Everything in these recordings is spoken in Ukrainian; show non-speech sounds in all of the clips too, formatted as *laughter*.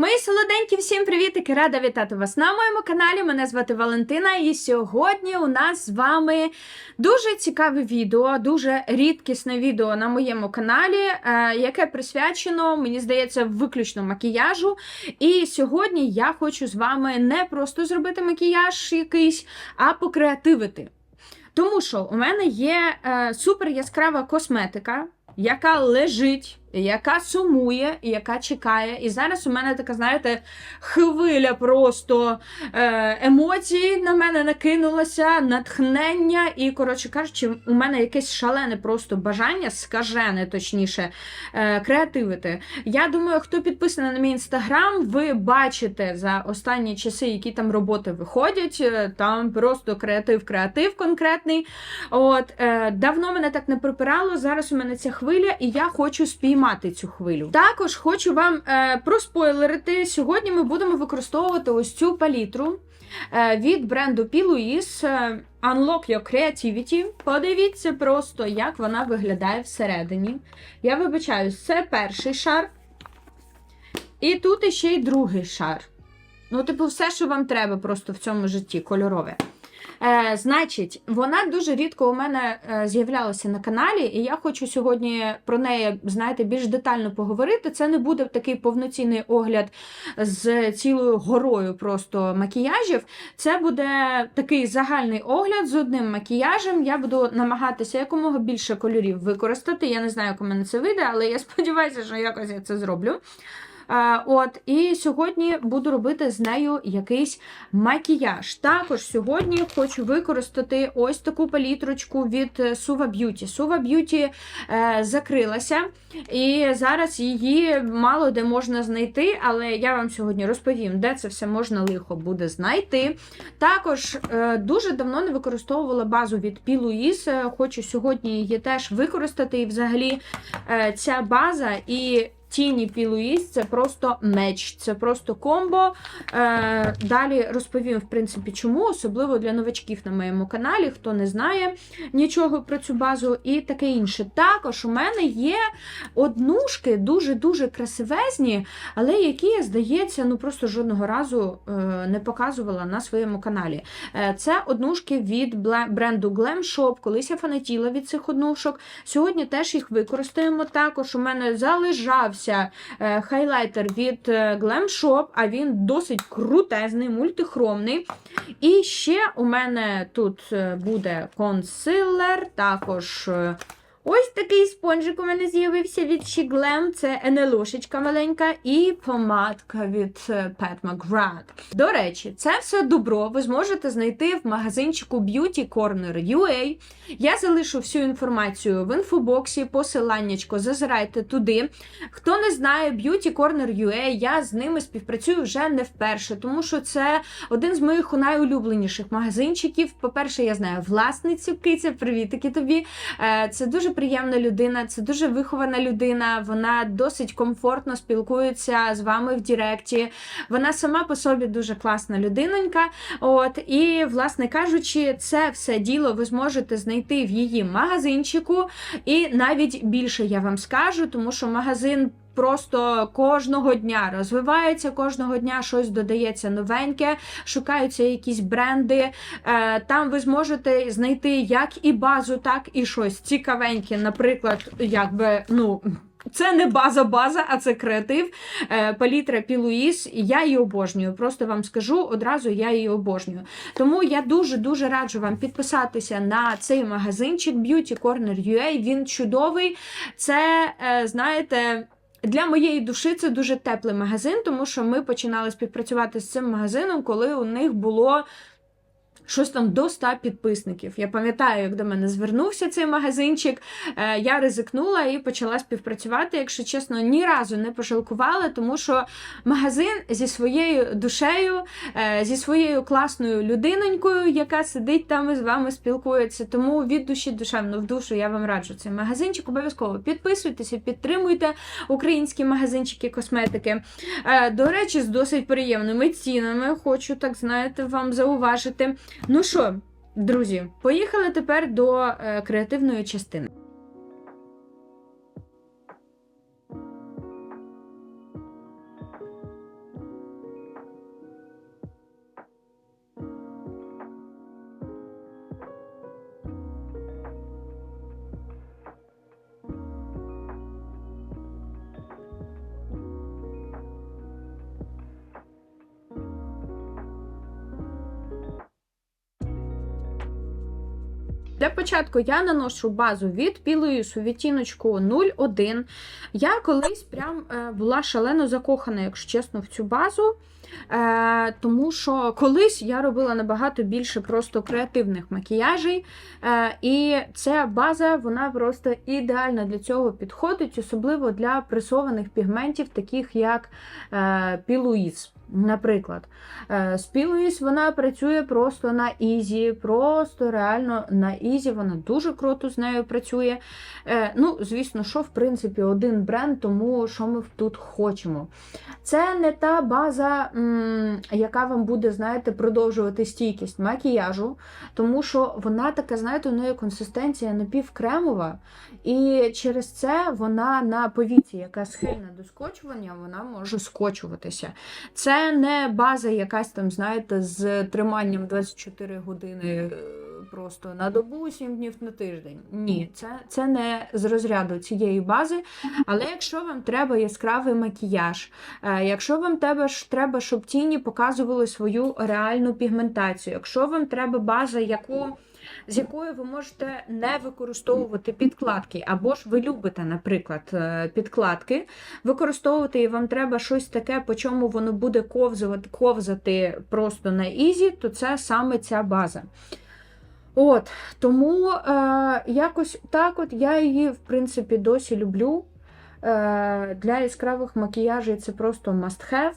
Мої солоденькі, всім привітики! Рада вітати вас на моєму каналі. Мене звати Валентина, і сьогодні у нас з вами дуже цікаве відео, дуже рідкісне відео на моєму каналі, е, яке присвячено, мені здається, виключно макіяжу. І сьогодні я хочу з вами не просто зробити макіяж якийсь, а покреативити. Тому що у мене є е, супер яскрава косметика, яка лежить яка сумує, яка чекає. І зараз у мене така, знаєте, хвиля просто е, емоцій на мене накинулася, натхнення. І, коротше кажучи, у мене якесь шалене просто бажання, скажене, точніше, е, креативити. Я думаю, хто підписаний на мій інстаграм, ви бачите за останні часи, які там роботи виходять. Е, там просто креатив-креатив конкретний. От, Давно мене так не припирало. Зараз у мене ця хвиля, і я хочу спіймати сприймати цю хвилю. Також хочу вам е, проспойлерити. Сьогодні ми будемо використовувати ось цю палітру е, від бренду P. Е, Unlock Your Creativity. Подивіться просто, як вона виглядає всередині. Я вибачаю, це перший шар. І тут іще й другий шар. Ну, типу, все, що вам треба просто в цьому житті, кольорове. Е, Значить, вона дуже рідко у мене е, з'являлася на каналі, і я хочу сьогодні про неї, знаєте, більш детально поговорити. Це не буде такий повноцінний огляд з цілою горою просто макіяжів. Це буде такий загальний огляд з одним макіяжем. Я буду намагатися якомога більше кольорів використати. Я не знаю, як у мене це вийде, але я сподіваюся, що якось я це зроблю. От, І сьогодні буду робити з нею якийсь макіяж. Також сьогодні хочу використати ось таку палітрочку від Suva Beauty. Suva Beauty е, закрилася, і зараз її мало де можна знайти, але я вам сьогодні розповім, де це все можна лихо буде знайти. Також е, дуже давно не використовувала базу від P. Louise, Хочу сьогодні її теж використати. І взагалі е, ця база і Тіні Пілуїс це просто меч, це просто комбо. Е, Далі розповім, в принципі, чому, особливо для новачків на моєму каналі, хто не знає нічого про цю базу і таке інше. Також у мене є однушки, дуже-дуже красивезні, але які, здається, ну просто жодного разу е, не показувала на своєму каналі. Е, Це однушки від бренду Glam Shop. Колись я фанатіла від цих однушок. Сьогодні теж їх використаємо. Також у мене залежався сподобався е, хайлайтер від е, Glam Shop, а він досить крутезний, мультихромний. І ще у мене тут е, буде консилер, також Ось такий спонжик у мене з'явився від She Це НЛОшечка маленька і помадка від е, Pat McGrath. До речі, це все добро ви зможете знайти в магазинчику Beauty Corner UA. Я залишу всю інформацію в інфобоксі, посиланнячко, зазирайте туди. Хто не знає, Beauty Corner UA, я з ними співпрацюю вже не вперше, тому що це один з моїх найулюбленіших магазинчиків. По-перше, я знаю власницю Киця, привітики тобі. Е, це дуже приємна людина, це дуже вихована людина. Вона досить комфортно спілкується з вами в Діректі. Вона сама по собі дуже класна людинонька. От і, власне кажучи, це все діло ви зможете знайти в її магазинчику, і навіть більше я вам скажу, тому що магазин просто кожного дня розвивається, кожного дня щось додається новеньке, шукаються якісь бренди. Е, там ви зможете знайти як і базу, так і щось цікавеньке. Наприклад, якби, ну. Це не база-база, а це креатив. Е, палітра Пілуїс. Я її обожнюю. Просто вам скажу одразу, я її обожнюю. Тому я дуже-дуже раджу вам підписатися на цей магазинчик Beauty Corner UA. Він чудовий. Це, е, знаєте. Для моєї душі це дуже теплий магазин, тому що ми починали співпрацювати з цим магазином, коли у них було щось там до 100 підписників. Я пам'ятаю, як до мене звернувся цей магазинчик. Е, я ризикнула і почала співпрацювати. Якщо чесно, ні разу не пожалкувала, тому що магазин зі своєю душею, е, зі своєю класною людинонькою, яка сидить там і з вами спілкується. Тому від душі душевно в душу я вам раджу цей магазинчик. Обов'язково підписуйтеся, підтримуйте українські магазинчики косметики. Е, до речі, з досить приємними цінами. Хочу так знаєте вам зауважити. Ну що, друзі, поїхали тепер до е, креативної частини. Для початку я наношу базу від білої відтіночку 01. Я колись прям е, була шалено закохана, якщо чесно, в цю базу. Е, тому що колись я робила набагато більше просто креативних макіяжей. Е, і ця база вона просто ідеально для цього підходить, особливо для пресованих пігментів, таких як е, Пілуїз. Наприклад, Е, з Пілуїз вона працює просто на ізі, просто реально на ізі. Вона дуже круто з нею працює. Е, Ну, звісно, що в принципі один бренд, тому що ми тут хочемо. Це не та база, яка вам буде, знаєте, продовжувати стійкість макіяжу, тому що вона така, знаєте, у неї консистенція напівкремова, і через це вона на повіці, яка схильна до скочування, вона може скочуватися. Це не база якась там, знаєте, з триманням 24 години е, просто на добу, 7 днів на тиждень. Ні, це, це не з розряду цієї бази. Але якщо вам треба яскравий макіяж, е, якщо вам треба, треба, щоб тіні показували свою реальну пігментацію, якщо вам треба база, яку з якою ви можете не використовувати підкладки, або ж ви любите, наприклад, е, підкладки, використовувати і вам треба щось таке, по чому воно буде ковзати, ковзати просто на ізі, то це саме ця база. От, тому е, якось так от я її, в принципі, досі люблю. Е, для яскравих макіяжів це просто must have,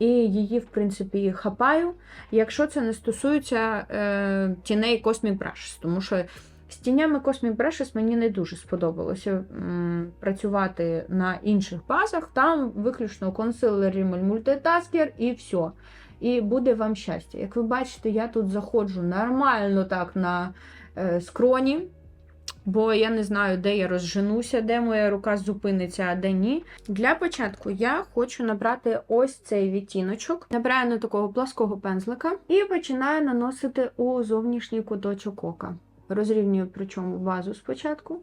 і її, в принципі, хапаю. Якщо це не стосується е, тіней Cosmic Brushes, тому що з тінями Cosmic Brushes мені не дуже сподобалося м, працювати на інших базах. Там виключно консилер, римель, мультитаскер і все. І буде вам щастя. Як ви бачите, я тут заходжу нормально так на е, скроні. Бо я не знаю, де я розженуся, де моя рука зупиниться, а де ні. Для початку я хочу набрати ось цей відтіночок. Набираю на такого плаского пензлика і починаю наносити у зовнішній куточок ока. Розрівнюю причому базу спочатку.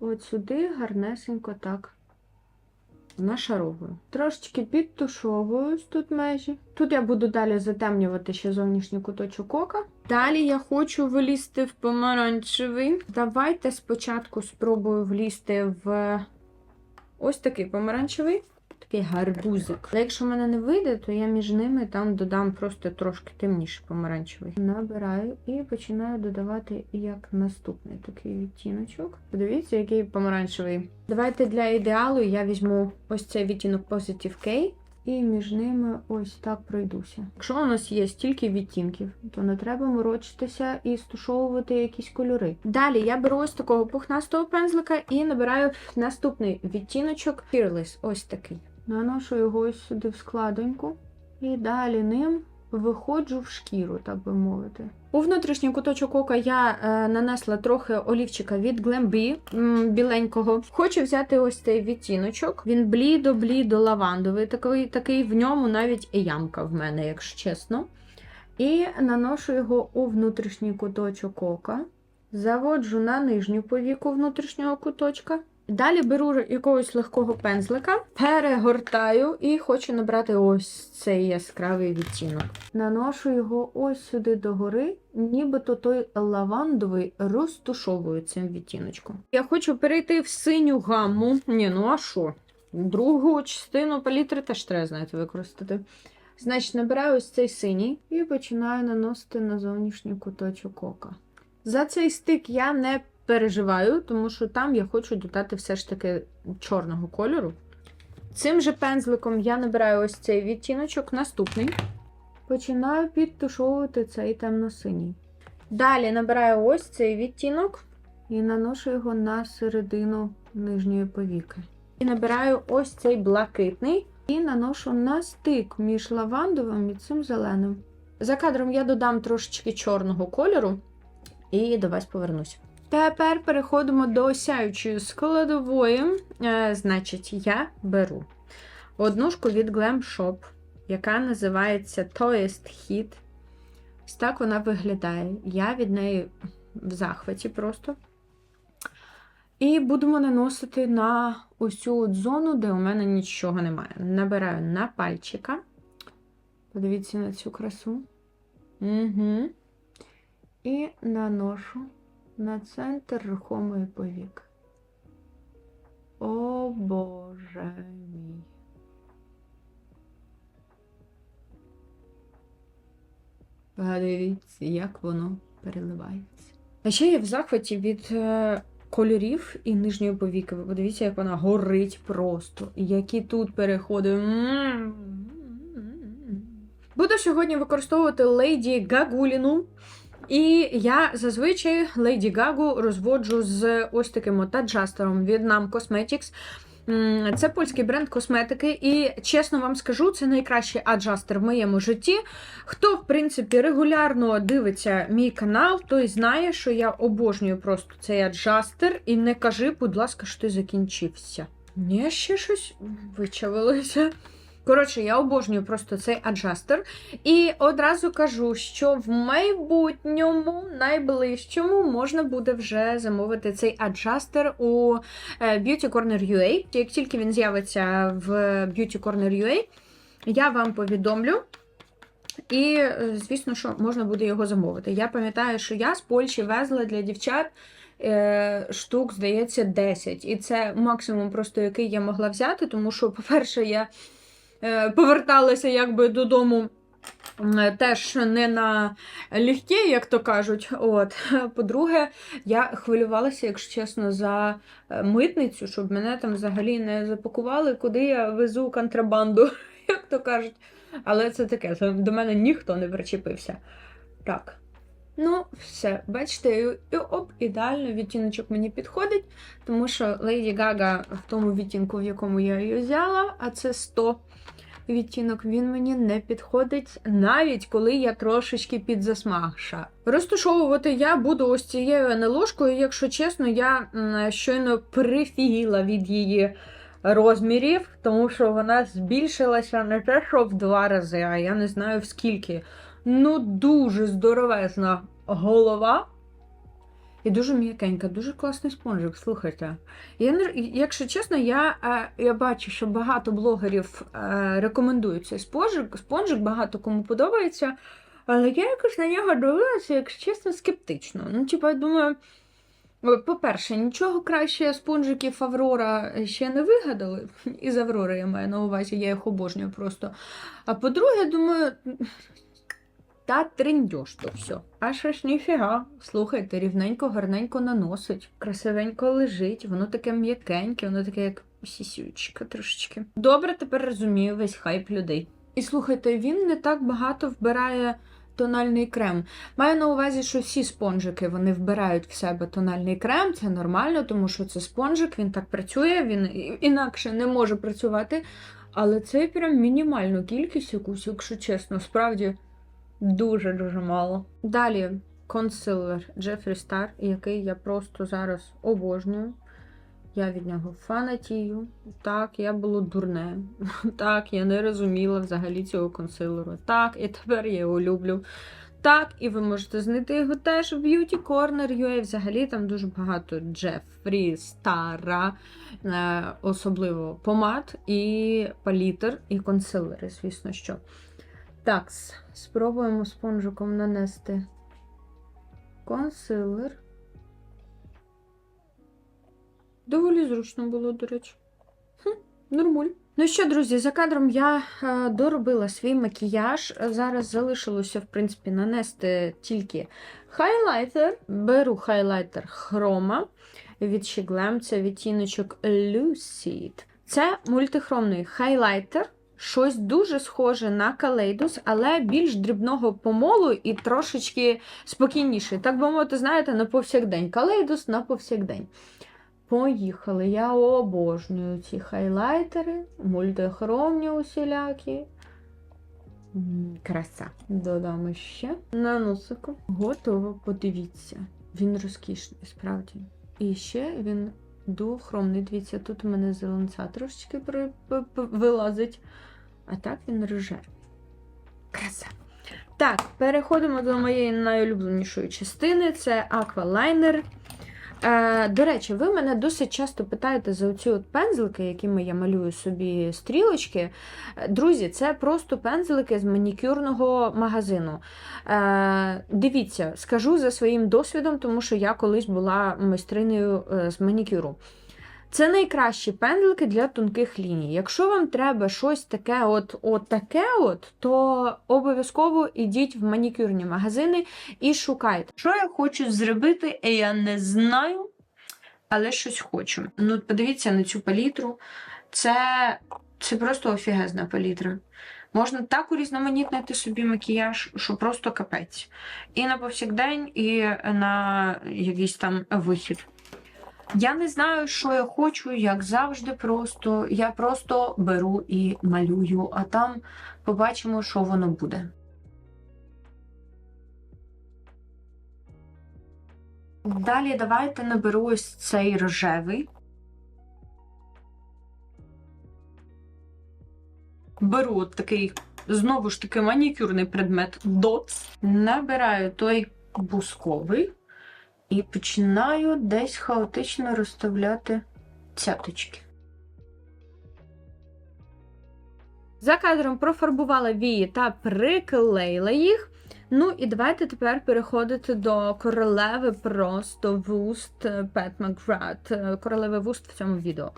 От сюди гарнесенько так нашаровую. Трошечки підтушовую тут межі. Тут я буду далі затемнювати ще зовнішній куточок ока. Далі я хочу влізти в помаранчевий. Давайте спочатку спробую влізти в ось такий помаранчевий. Такий гарбузик. Але якщо в мене не вийде, то я між ними там додам просто трошки темніший помаранчевий. Набираю і починаю додавати як наступний такий відтіночок. Подивіться, який помаранчевий. Давайте для ідеалу я візьму ось цей відтінок Positive K. І між ними ось так пройдуся. Якщо у нас є стільки відтінків, то не треба морочитися і стушовувати якісь кольори. Далі я беру ось такого пухнастого пензлика і набираю наступний відтіночок Fearless, ось такий. Наношу його ось сюди в складоньку. І далі ним виходжу в шкіру, так би мовити. У внутрішній куточок ока я е, нанесла трохи олівчика від Glambi біленького. Хочу взяти ось цей відтіночок. Він блідо-блідо лавандовий. Такий, такий в ньому навіть ямка в мене, якщо чесно. І наношу його у внутрішній куточок ока. Заводжу на нижню повіку внутрішнього куточка. Далі беру якогось легкого пензлика, перегортаю і хочу набрати ось цей яскравий відтінок. Наношу його ось сюди догори, нібито той лавандовий розтушовую цим відтіночком. Я хочу перейти в синю гамму. Ні, ну а що? Другу частину палітри теж треба, знаєте, використати. Значить, набираю ось цей синій і починаю наносити на зовнішній куточок ока. За цей стик я не переживаю, тому що там я хочу додати все ж таки чорного кольору. Цим же пензликом я набираю ось цей відтіночок, наступний. Починаю підтушовувати цей темно-синій. Далі набираю ось цей відтінок і наношу його на середину нижньої повіки. І набираю ось цей блакитний і наношу на стик між лавандовим і цим зеленим. За кадром я додам трошечки чорного кольору і до вас повернусь. Тепер переходимо до сяючої складової. Е, значить, я беру однушку від Glam Shop, яка називається Toast Hit. Ось так вона виглядає. Я від неї в захваті просто. І будемо наносити на цю от зону, де у мене нічого немає. Набираю на пальчика. Подивіться на цю красу. Угу. І наношу на центр рухомої повік. О Боже мій. Подивіться, як воно переливається. А ще я в захваті від е, кольорів і нижньої повіки. Ви подивіться, як вона горить просто. Які тут переходи. Буду сьогодні використовувати Лейді Гагуліну. І я зазвичай Лейді Гагу розводжу з ось таким от аджастером від NAM Cosmetics. Це польський бренд косметики, і чесно вам скажу, це найкращий аджастер в моєму житті. Хто, в принципі, регулярно дивиться мій канал, той знає, що я обожнюю просто цей аджастер. І не кажи, будь ласка, що ти закінчився. Ні, ще щось вичавилося. Коротше, я обожнюю просто цей аджастер. І одразу кажу, що в майбутньому, найближчому, можна буде вже замовити цей аджастер у е, Beauty Corner UA. Як тільки він з'явиться в Beauty Corner UA, я вам повідомлю. І, е, звісно, що можна буде його замовити. Я пам'ятаю, що я з Польщі везла для дівчат е, штук, здається, 10. І це максимум, просто який я могла взяти, тому що, *laughs* по-перше, я е, поверталася якби додому. Теж не на легкі, як то кажуть. От. *laughs* По-друге, я хвилювалася, якщо чесно, за е, митницю, щоб мене там взагалі не запакували, куди я везу контрабанду, *laughs* як то кажуть. Але це таке, до мене ніхто не причепився. Так. Ну, все, бачите, і оп, ідеально відтіночок мені підходить, тому що Леді Гага в тому відтінку, в якому я її взяла, а це 100 відтінок, він мені не підходить, навіть коли я трошечки підзасмагша. Розташовувати я буду ось цією НЛОшкою, якщо чесно, я щойно прифігіла від її розмірів, тому що вона збільшилася не те, що в два рази, а я не знаю в скільки. Ну, дуже здоровезна голова. І дуже м'якенька, дуже класний спонжик, слухайте. Я якщо чесно, я, е, я бачу, що багато блогерів е, рекомендують цей спонжик, спонжик, багато кому подобається. Але я якось на нього дивилася, якщо чесно, скептично. Ну, типа, я думаю, по-перше, нічого краще спонжиків Аврора ще не вигадали. Із Аврори я маю на увазі, я їх обожнюю просто. А по-друге, думаю, та триндьош то все. А що ж ніфіга. Слухайте, рівненько, гарненько наносить, красивенько лежить, воно таке м'якеньке, воно таке, як сісючка трошечки. Добре, тепер розумію весь хайп людей. І слухайте, він не так багато вбирає тональний крем. Маю на увазі, що всі спонжики вони вбирають в себе тональний крем, це нормально, тому що це спонжик, він так працює, він інакше не може працювати. Але це прям мінімальну кількість якусь, якщо чесно, справді дуже-дуже мало. Далі консилер Джефрі Стар, який я просто зараз обожнюю. Я від нього фанатію. Так, я було дурне. *laughs* Так, я не розуміла взагалі цього консилеру. Так, і тепер я його люблю. Так, і ви можете знайти його теж в Beauty Corner UA. Взагалі там дуже багато Джефрі Стара, е, особливо помад і палітр, і консилери, звісно що. Так, спробуємо спонжиком нанести консилер. Доволі зручно було, до речі. Хм, нормуль. Ну що, друзі, за кадром я е, доробила свій макіяж. Зараз залишилося, в принципі, нанести тільки хайлайтер. Беру хайлайтер хрома від Shiglam, це відтіночок Lucid. Це мультихромний хайлайтер. Щось дуже схоже на калейдус, але більш дрібного помолу і трошечки спокійніше. Так би мовити, знаєте, на повсякдень. Калейдус на повсякдень. Поїхали. Я обожнюю ці хайлайтери, мультихромні усілякі. Краса. Додамо ще на носику. Готово, подивіться. Він розкішний, справді. І ще він дуохромний. Дивіться, тут у мене зеленця трошечки вилазить. А так він рже. Краса. Так, переходимо до моєї найулюбленішої частини. Це аквалайнер. Е, до речі, ви мене досить часто питаєте за оці от пензлики, якими я малюю собі стрілочки. Друзі, це просто пензлики з манікюрного магазину. Е, дивіться, скажу за своїм досвідом, тому що я колись була майстринею е, з манікюру. Це найкращі пензлики для тонких ліній. Якщо вам треба щось таке, от, от таке, от, то обов'язково йдіть в манікюрні магазини і шукайте. Що я хочу зробити, я не знаю, але щось хочу. Ну, подивіться на цю палітру. Це, це просто офігезна палітра. Можна так урізноманітнити собі макіяж, що просто капець. І на повсякдень, і на якийсь там вихід. Я не знаю, що я хочу, як завжди, просто я просто беру і малюю, а там побачимо, що воно буде. Далі давайте наберу ось цей рожевий. Беру от такий, знову ж таки, манікюрний предмет DOTS. Набираю той бусковий. І починаю десь хаотично розставляти цяточки. За кадром профарбувала вії та приклеїла їх. Ну і давайте тепер переходити до королеви просто вуст Пет Макград. Королеви вуст в цьому відео.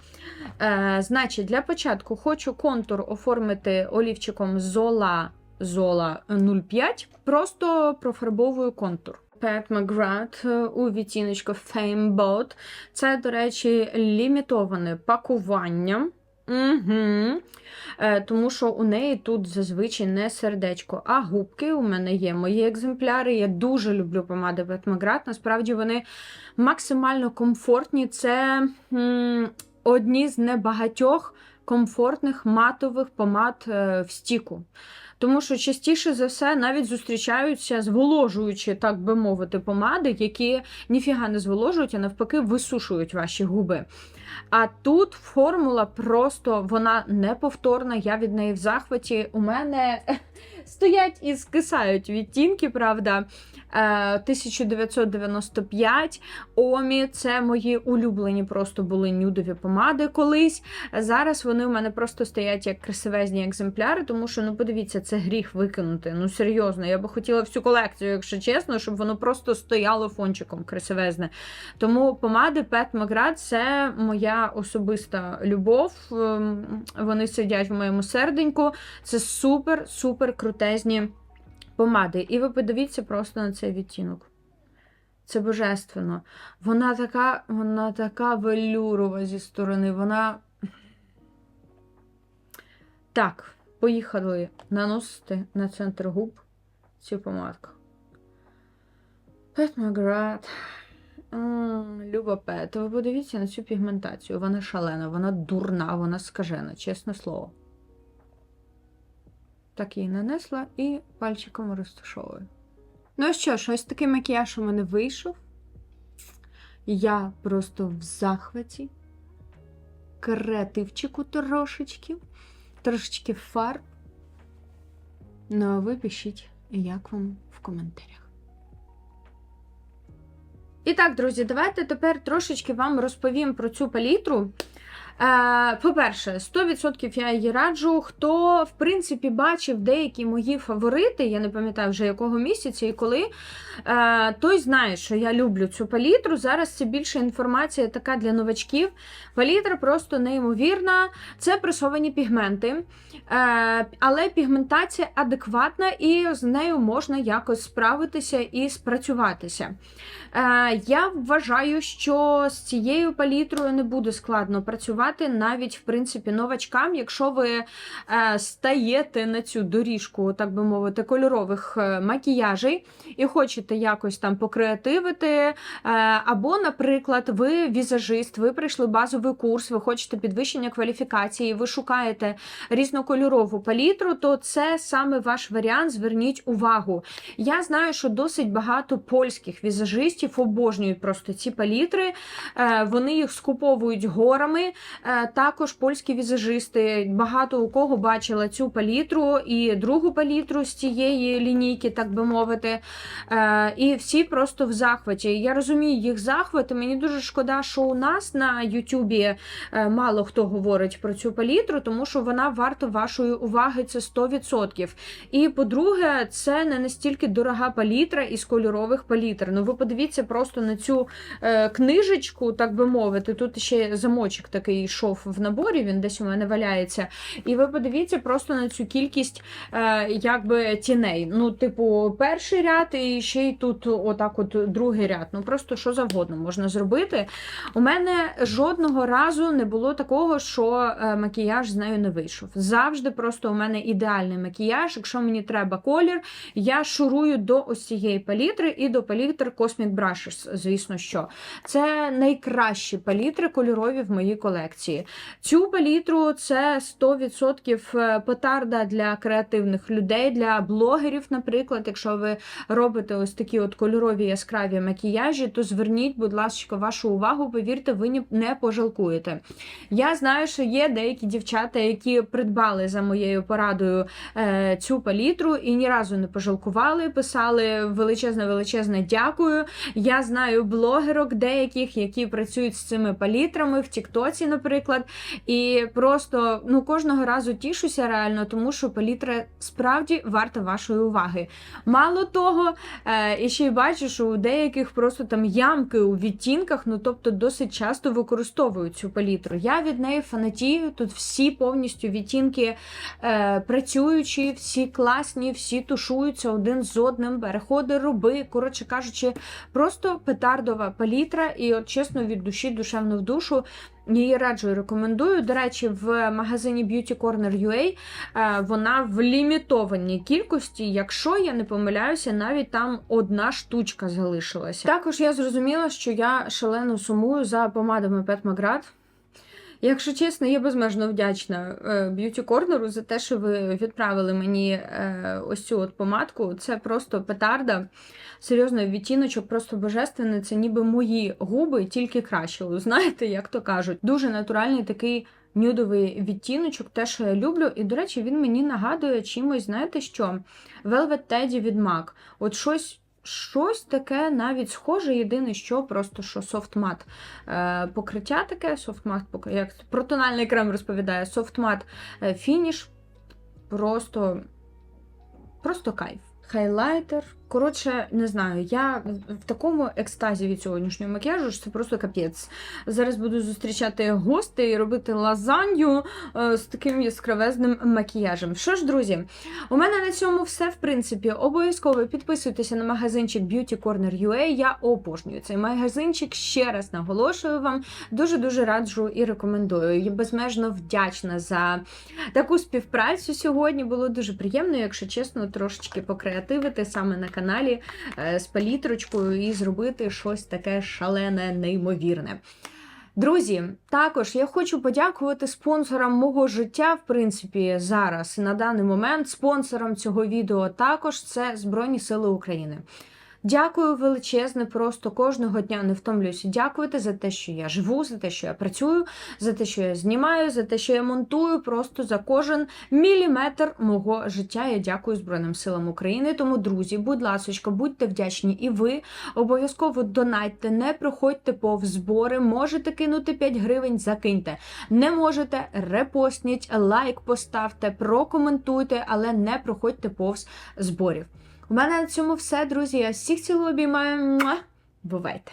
Е, значить, для початку хочу контур оформити олівчиком Zola Zola 05. Просто профарбовую контур. Пет Макград у відтіночку Fame Bot. Це, до речі, лімітоване пакування. Угу. Е, тому що у неї тут зазвичай не сердечко, а губки. У мене є мої екземпляри. Я дуже люблю помади Макград. Насправді вони максимально комфортні. Це м, одні з небагатьох комфортних матових помад е, в стіку. Тому що частіше за все навіть зустрічаються зволожуючі, так би мовити, помади, які ніфіга не зволожують, а навпаки, висушують ваші губи. А тут формула просто вона неповторна. Я від неї в захваті. У мене *laughs* стоять і скисають відтінки, правда. Е, 1995 Омі це мої улюблені просто були нюдові помади колись. Зараз вони у мене просто стоять як красивезні екземпляри, тому що, ну, подивіться, це гріх викинути. Ну, серйозно, я би хотіла всю колекцію, якщо чесно, щоб воно просто стояло фончиком красивезне. Тому помади Pet Макград це моя особиста любов. Ем, Вони сидять в моєму серденьку. Це супер-супер крутезні помади. І ви подивіться просто на цей відтінок. Це божественно. Вона така, вона така велюрова зі сторони. Вона. Так, поїхали наносити на центр губ цю помадку. Пет Маград. Люба Пет, ви подивіться на цю пігментацію. Вона шалена, вона дурна, вона скажена, чесне слово. Так її нанесла і пальчиком розташовую. Ну що ж, ось такий макіяж у мене вийшов. Я просто в захваті. Креативчику трошечки, трошечки фарб. Ну, а ви пишіть, як вам в коментарях. І так, друзі, давайте тепер трошечки вам розповім про цю палітру. Е, По-перше, 100% я її раджу. Хто, в принципі, бачив деякі мої фаворити, я не пам'ятаю вже якого місяця і коли, е, той знає, що я люблю цю палітру. Зараз це більше інформація така для новачків. Палітра просто неймовірна, це пресовані пігменти, е, але пігментація адекватна, і з нею можна якось справитися і спрацюватися. Я вважаю, що з цією палітрою не буде складно працювати навіть в принципі новачкам, якщо ви е, стаєте на цю доріжку, так би мовити, кольорових е, макіяжей і хочете якось там покреативити. Е, або, наприклад, ви візажист, ви прийшли базовий курс, ви хочете підвищення кваліфікації, ви шукаєте різнокольорову палітру, то це саме ваш варіант. Зверніть увагу. Я знаю, що досить багато польських візажистів обожнюють просто ці палітри, вони їх скуповують горами. Е, Також польські візажисти. Багато у кого бачила цю палітру і другу палітру з цієї лінійки, так би мовити. Е, І всі просто в захваті. Я розумію їх захват. і Мені дуже шкода, що у нас на Ютубі е, мало хто говорить про цю палітру, тому що вона варта вашої уваги. Це 100%. І по-друге, це не настільки дорога палітра із кольорових палітр. Ну ви подивіться просто на цю книжечку, так би мовити. Тут ще замочок такий йшов в наборі, він десь у мене валяється. І ви подивіться просто на цю кількість е, якби тіней. Ну, типу, перший ряд, і ще й тут отак, от другий ряд. Ну просто що завгодно можна зробити. У мене жодного разу не було такого, що е, макіяж з нею не вийшов. Завжди просто у мене ідеальний макіяж. Якщо мені треба колір, я шурую до ось цієї палітри і до палітри Cosmic Brushes, звісно що. Це найкращі палітри кольорові в моїй колекції. Цю палітру це 100% петарда для креативних людей, для блогерів, наприклад. Якщо ви робите ось такі от кольорові яскраві макіяжі, то зверніть, будь ласка, вашу увагу, повірте, ви не пожалкуєте. Я знаю, що є деякі дівчата, які придбали за моєю порадою е, цю палітру і ні разу не пожалкували, писали величезне, величезне дякую. Я знаю блогерок деяких, які працюють з цими палітрами в Тіктоці, наприклад. І просто ну кожного разу тішуся реально, тому що палітра справді варта вашої уваги. Мало того, е, і ще й бачу, що у деяких просто там ямки у відтінках, ну тобто досить часто використовують цю палітру. Я від неї фанатію. Тут всі повністю відтінки е, працюючі, всі класні, всі тушуються один з одним, переходи, роби. Коротше кажучи, просто петардова палітра, і от чесно від душі, душевно в душу. Її раджу і рекомендую. До речі, в магазині Beauty Corner UA е, вона в лімітованій кількості, якщо я не помиляюся, навіть там одна штучка залишилася. Також я зрозуміла, що я шалено сумую за помадами Pet McGrath. Якщо чесно, я безмежно вдячна е, Beauty Corner за те, що ви відправили мені е, ось цю от помадку. Це просто петарда. Серйозно, відтіночок просто божественний. Це ніби мої губи, тільки краще. Знаєте, як то кажуть. Дуже натуральний такий нюдовий відтіночок, те, що я люблю. І, до речі, він мені нагадує чимось, знаєте що? Velvet Teddy від MAC. От щось. Щось таке навіть схоже, єдине, що просто що софтмат е, покриття таке, софтмат, покриття, як про тональний крем розповідає, софтмат е, фініш. Просто, просто кайф. Хайлайтер. Коротше, не знаю, я в такому екстазі від сьогоднішнього макіяжу, що це просто капець. Зараз буду зустрічати гостей і робити лазанью е, з таким яскравезним макіяжем. Що ж, друзі, у мене на цьому все, в принципі. Обов'язково підписуйтеся на магазинчик Beauty Corner UA. Я обожнюю цей магазинчик. Ще раз наголошую вам. Дуже-дуже раджу і рекомендую. Я безмежно вдячна за таку співпрацю сьогодні. Було дуже приємно, якщо чесно, трошечки покреативити саме на каналі е, з палітрочкою і зробити щось таке шалене, неймовірне. Друзі, також я хочу подякувати спонсорам мого життя, в принципі, зараз на даний момент. Спонсором цього відео також це Збройні Сили України. Дякую величезне, просто кожного дня не втомлююся дякувати за те, що я живу, за те, що я працюю, за те, що я знімаю, за те, що я монтую, просто за кожен міліметр мого життя. Я дякую Збройним силам України. Тому, друзі, будь ласочка, будьте вдячні і ви. Обов'язково донайте, не проходьте повз збори. Можете кинути 5 гривень, закиньте. Не можете, репостніть, лайк поставте, прокоментуйте, але не проходьте повз зборів. У мене на цьому все, друзі. Я всіх цілую обіймаю. Бувайте!